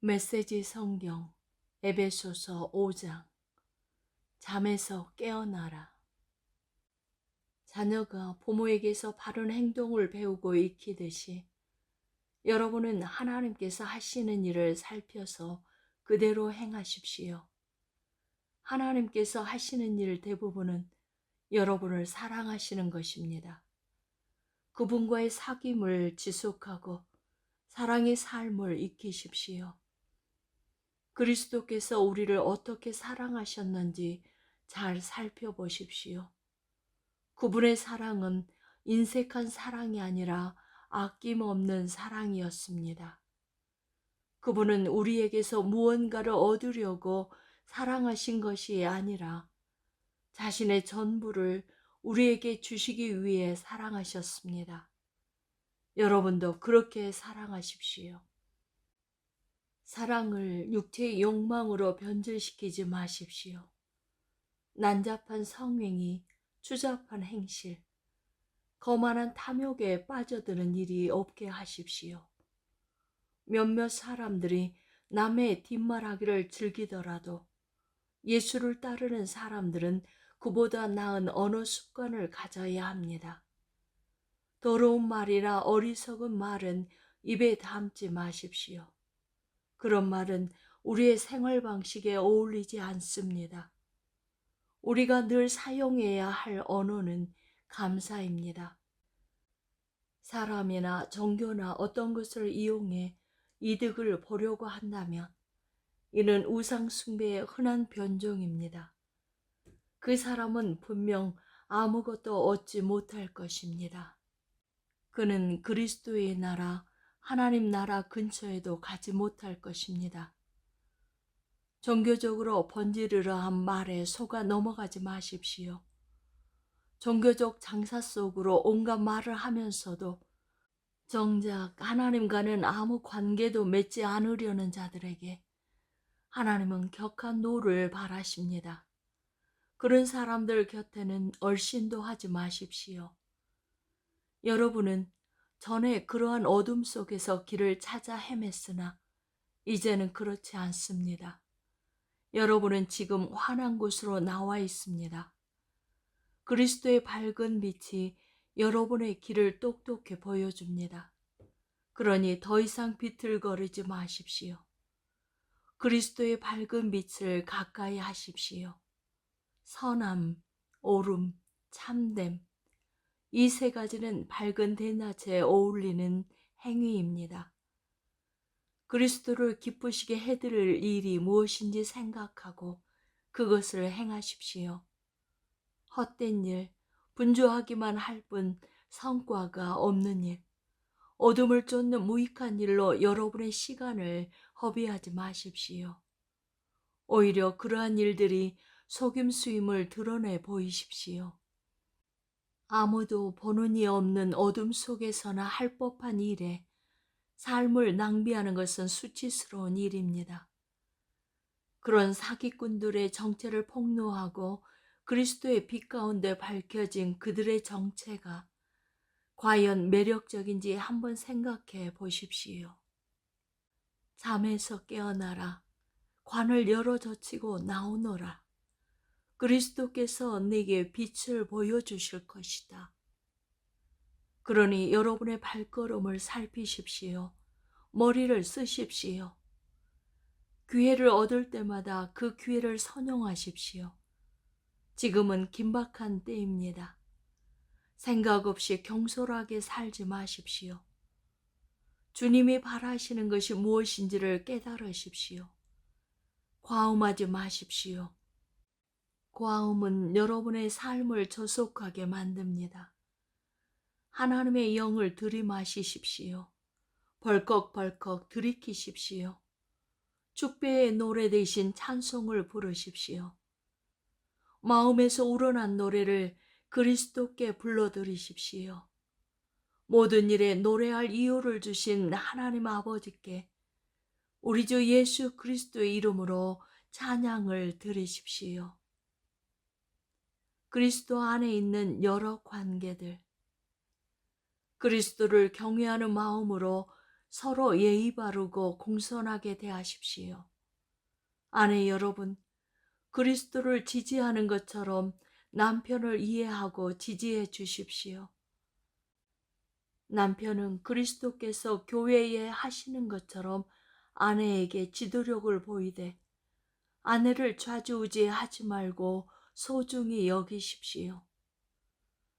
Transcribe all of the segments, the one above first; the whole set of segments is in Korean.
메시지 성경 에베소서 5장 잠에서 깨어나라. 자녀가 부모에게서 바른 행동을 배우고 익히듯이 여러분은 하나님께서 하시는 일을 살펴서 그대로 행하십시오. 하나님께서 하시는 일 대부분은 여러분을 사랑하시는 것입니다. 그분과의 사귐을 지속하고 사랑의 삶을 익히십시오. 그리스도께서 우리를 어떻게 사랑하셨는지 잘 살펴보십시오. 그분의 사랑은 인색한 사랑이 아니라 아낌없는 사랑이었습니다. 그분은 우리에게서 무언가를 얻으려고 사랑하신 것이 아니라 자신의 전부를 우리에게 주시기 위해 사랑하셨습니다. 여러분도 그렇게 사랑하십시오. 사랑을 육체의 욕망으로 변질시키지 마십시오. 난잡한 성행이 추잡한 행실, 거만한 탐욕에 빠져드는 일이 없게 하십시오. 몇몇 사람들이 남의 뒷말하기를 즐기더라도 예수를 따르는 사람들은 그보다 나은 언어 습관을 가져야 합니다. 더러운 말이나 어리석은 말은 입에 담지 마십시오. 그런 말은 우리의 생활 방식에 어울리지 않습니다. 우리가 늘 사용해야 할 언어는 감사입니다. 사람이나 종교나 어떤 것을 이용해 이득을 보려고 한다면 이는 우상숭배의 흔한 변종입니다. 그 사람은 분명 아무것도 얻지 못할 것입니다. 그는 그리스도의 나라, 하나님 나라 근처에도 가지 못할 것입니다. 종교적으로 번지르르한 말에 속아 넘어가지 마십시오. 종교적 장사 속으로 온갖 말을 하면서도 정작 하나님과는 아무 관계도 맺지 않으려는 자들에게 하나님은 격한 노를 바라십니다. 그런 사람들 곁에는 얼씬도 하지 마십시오. 여러분은 전에 그러한 어둠 속에서 길을 찾아 헤맸으나 이제는 그렇지 않습니다. 여러분은 지금 환한 곳으로 나와 있습니다. 그리스도의 밝은 빛이 여러분의 길을 똑똑히 보여줍니다. 그러니 더 이상 비틀거리지 마십시오. 그리스도의 밝은 빛을 가까이 하십시오. 선함, 오름, 참됨, 이 세 가지는 밝은 대낮에 어울리는 행위입니다. 그리스도를 기쁘시게 해드릴 일이 무엇인지 생각하고 그것을 행하십시오. 헛된 일, 분주하기만 할 뿐 성과가 없는 일, 어둠을 쫓는 무익한 일로 여러분의 시간을 허비하지 마십시오. 오히려 그러한 일들이 속임수임을 드러내 보이십시오. 아무도 보는 이 없는 어둠 속에서나 할 법한 일에 삶을 낭비하는 것은 수치스러운 일입니다. 그런 사기꾼들의 정체를 폭로하고 그리스도의 빛 가운데 밝혀진 그들의 정체가 과연 매력적인지 한번 생각해 보십시오. 잠에서 깨어나라. 관을 열어 젖히고 나오너라. 그리스도께서 내게 빛을 보여주실 것이다. 그러니 여러분의 발걸음을 살피십시오. 머리를 쓰십시오. 기회를 얻을 때마다 그 기회를 선용하십시오. 지금은 긴박한 때입니다. 생각 없이 경솔하게 살지 마십시오. 주님이 바라시는 것이 무엇인지를 깨달으십시오. 과음하지 마십시오. 과음은 여러분의 삶을 저속하게 만듭니다. 하나님의 영을 들이마시십시오. 벌컥벌컥 들이키십시오. 축배의 노래 대신 찬송을 부르십시오. 마음에서 우러난 노래를 그리스도께 불러드리십시오. 모든 일에 노래할 이유를 주신 하나님 아버지께 우리 주 예수 그리스도의 이름으로 찬양을 드리십시오. 그리스도 안에 있는 여러 관계들, 그리스도를 경외하는 마음으로 서로 예의 바르고 공손하게 대하십시오. 아내 여러분, 그리스도를 지지하는 것처럼 남편을 이해하고 지지해 주십시오. 남편은 그리스도께서 교회에 하시는 것처럼 아내에게 지도력을 보이되 아내를 좌지우지하지 말고 소중히 여기십시오.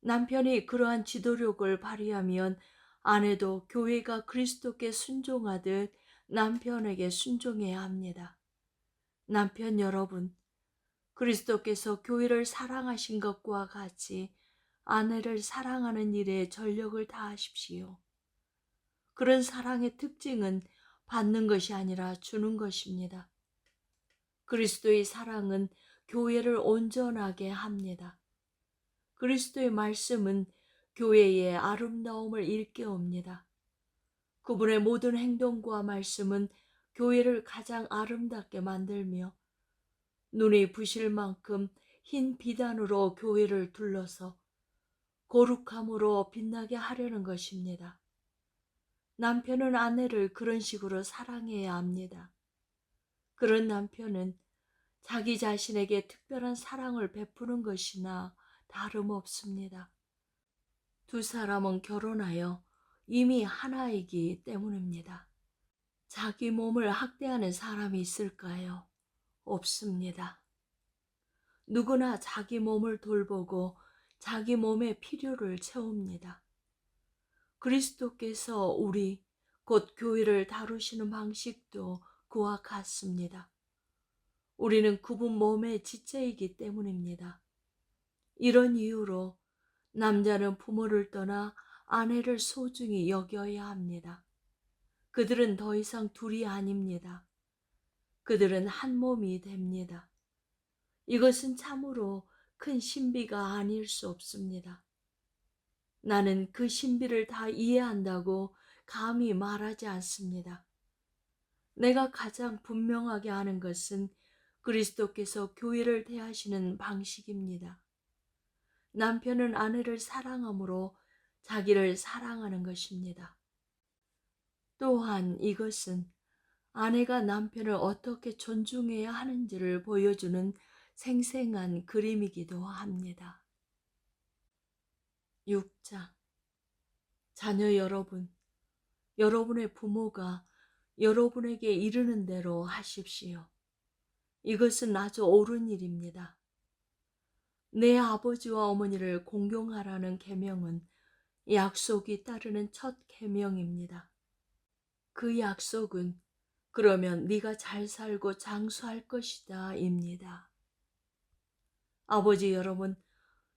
남편이 그러한 지도력을 발휘하면 아내도 교회가 그리스도께 순종하듯 남편에게 순종해야 합니다. 남편 여러분, 그리스도께서 교회를 사랑하신 것과 같이 아내를 사랑하는 일에 전력을 다하십시오. 그런 사랑의 특징은 받는 것이 아니라 주는 것입니다. 그리스도의 사랑은 교회를 온전하게 합니다. 그리스도의 말씀은 교회의 아름다움을 일깨웁니다. 그분의 모든 행동과 말씀은 교회를 가장 아름답게 만들며 눈이 부실 만큼 흰 비단으로 교회를 둘러서 거룩함으로 빛나게 하려는 것입니다. 남편은 아내를 그런 식으로 사랑해야 합니다. 그런 남편은 자기 자신에게 특별한 사랑을 베푸는 것이나 다름없습니다. 두 사람은 결혼하여 이미 하나이기 때문입니다. 자기 몸을 학대하는 사람이 있을까요? 없습니다. 누구나 자기 몸을 돌보고 자기 몸의 필요를 채웁니다. 그리스도께서 우리 곧 교회를 다루시는 방식도 그와 같습니다. 우리는 그분 몸의 지체이기 때문입니다. 이런 이유로 남자는 부모를 떠나 아내를 소중히 여겨야 합니다. 그들은 더 이상 둘이 아닙니다. 그들은 한 몸이 됩니다. 이것은 참으로 큰 신비가 아닐 수 없습니다. 나는 그 신비를 다 이해한다고 감히 말하지 않습니다. 내가 가장 분명하게 아는 것은 그리스도께서 교회를 대하시는 방식입니다. 남편은 아내를 사랑함으로 자기를 사랑하는 것입니다. 또한 이것은 아내가 남편을 어떻게 존중해야 하는지를 보여주는 생생한 그림이기도 합니다. 6장 자녀 여러분, 여러분의 부모가 여러분에게 이르는 대로 하십시오. 이것은 아주 옳은 일입니다. 내 아버지와 어머니를 공경하라는 계명은 약속이 따르는 첫 계명입니다. 그 약속은 그러면 네가 잘 살고 장수할 것이다입니다. 아버지 여러분,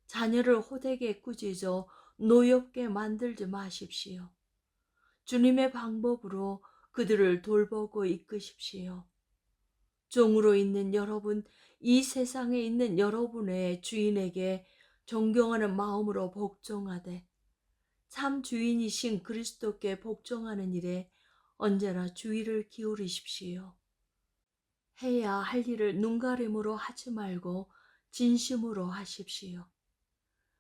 자녀를 호되게 꾸짖어 노엽게 만들지 마십시오. 주님의 방법으로 그들을 돌보고 이끄십시오. 종으로 있는 여러분, 이 세상에 있는 여러분의 주인에게 존경하는 마음으로 복종하되 참 주인이신 그리스도께 복종하는 일에 언제나 주의를 기울이십시오. 해야 할 일을 눈가림으로 하지 말고 진심으로 하십시오.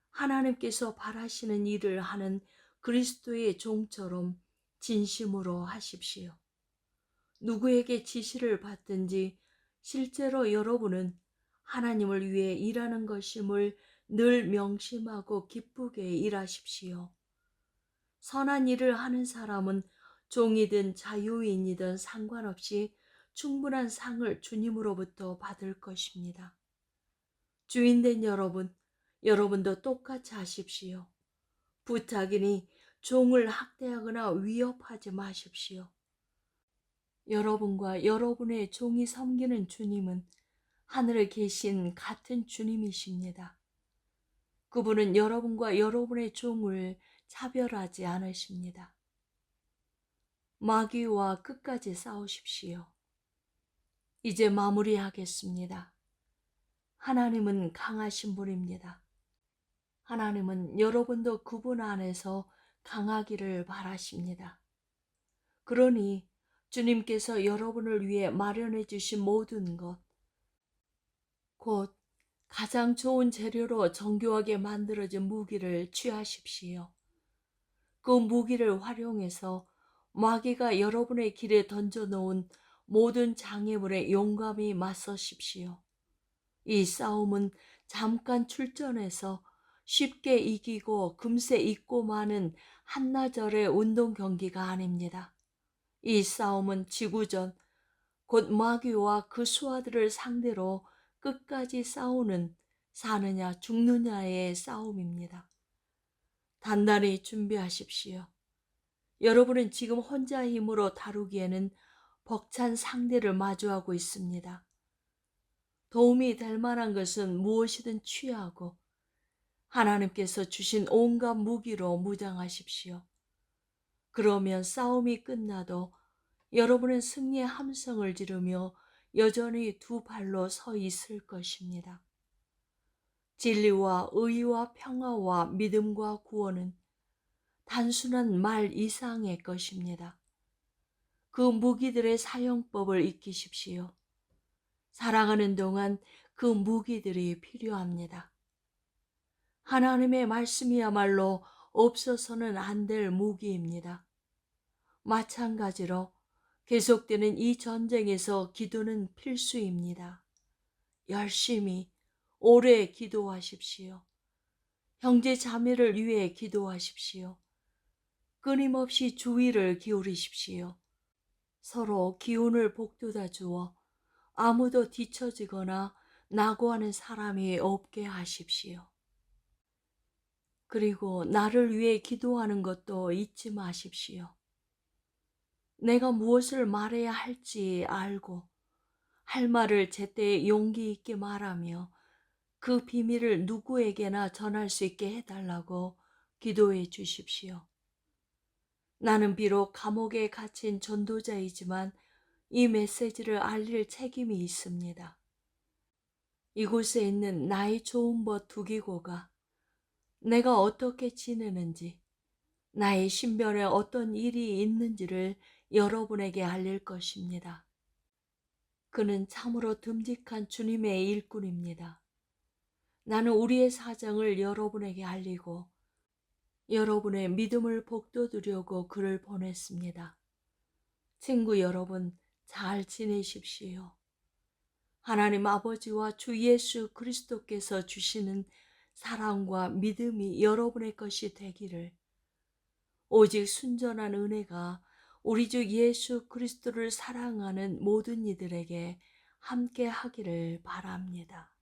하나님께서 바라시는 일을 하는 그리스도의 종처럼 진심으로 하십시오. 누구에게 지시를 받든지 실제로 여러분은 하나님을 위해 일하는 것임을 늘 명심하고 기쁘게 일하십시오. 선한 일을 하는 사람은 종이든 자유인이든 상관없이 충분한 상을 주님으로부터 받을 것입니다. 주인된 여러분, 여러분도 똑같이 하십시오. 부탁이니 종을 학대하거나 위협하지 마십시오. 여러분과 여러분의 종이 섬기는 주님은 하늘에 계신 같은 주님이십니다. 그분은 여러분과 여러분의 종을 차별하지 않으십니다. 마귀와 끝까지 싸우십시오. 이제 마무리하겠습니다. 하나님은 강하신 분입니다. 하나님은 여러분도 그분 안에서 강하기를 바라십니다. 그러니 주님께서 여러분을 위해 마련해 주신 모든 것, 곧 가장 좋은 재료로 정교하게 만들어진 무기를 취하십시오. 그 무기를 활용해서 마귀가 여러분의 길에 던져놓은 모든 장애물에 용감히 맞서십시오. 이 싸움은 잠깐 출전해서 쉽게 이기고 금세 잊고 마는 한나절의 운동 경기가 아닙니다. 이 싸움은 지구전, 곧 마귀와 그 수하들을 상대로 끝까지 싸우는 사느냐 죽느냐의 싸움입니다. 단단히 준비하십시오. 여러분은 지금 혼자 힘으로 다루기에는 벅찬 상대를 마주하고 있습니다. 도움이 될 만한 것은 무엇이든 취하고 하나님께서 주신 온갖 무기로 무장하십시오. 그러면 싸움이 끝나도 여러분은 승리의 함성을 지르며 여전히 두 발로 서 있을 것입니다. 진리와 의와 평화와 믿음과 구원은 단순한 말 이상의 것입니다. 그 무기들의 사용법을 익히십시오. 살아가는 동안 그 무기들이 필요합니다. 하나님의 말씀이야말로 없어서는 안 될 무기입니다. 마찬가지로 계속되는 이 전쟁에서 기도는 필수입니다. 열심히 오래 기도하십시오. 형제 자매를 위해 기도하십시오. 끊임없이 주의를 기울이십시오. 서로 기운을 복돋아 주어 아무도 뒤처지거나 낙오하는 사람이 없게 하십시오. 그리고 나를 위해 기도하는 것도 잊지 마십시오. 내가 무엇을 말해야 할지 알고 할 말을 제때 용기 있게 말하며 그 비밀을 누구에게나 전할 수 있게 해달라고 기도해 주십시오. 나는 비록 감옥에 갇힌 전도자이지만 이 메시지를 알릴 책임이 있습니다. 이곳에 있는 나의 좋은 벗 두기고가 내가 어떻게 지내는지, 나의 신변에 어떤 일이 있는지를 여러분에게 알릴 것입니다. 그는 참으로 듬직한 주님의 일꾼입니다. 나는 우리의 사정을 여러분에게 알리고 여러분의 믿음을 복돋으려고 그를 보냈습니다. 친구 여러분, 잘 지내십시오. 하나님 아버지와 주 예수 그리스도께서 주시는 사랑과 믿음이 여러분의 것이 되기를 오직 순전한 은혜가 우리 주 예수 그리스도를 사랑하는 모든 이들에게 함께 하기를 바랍니다.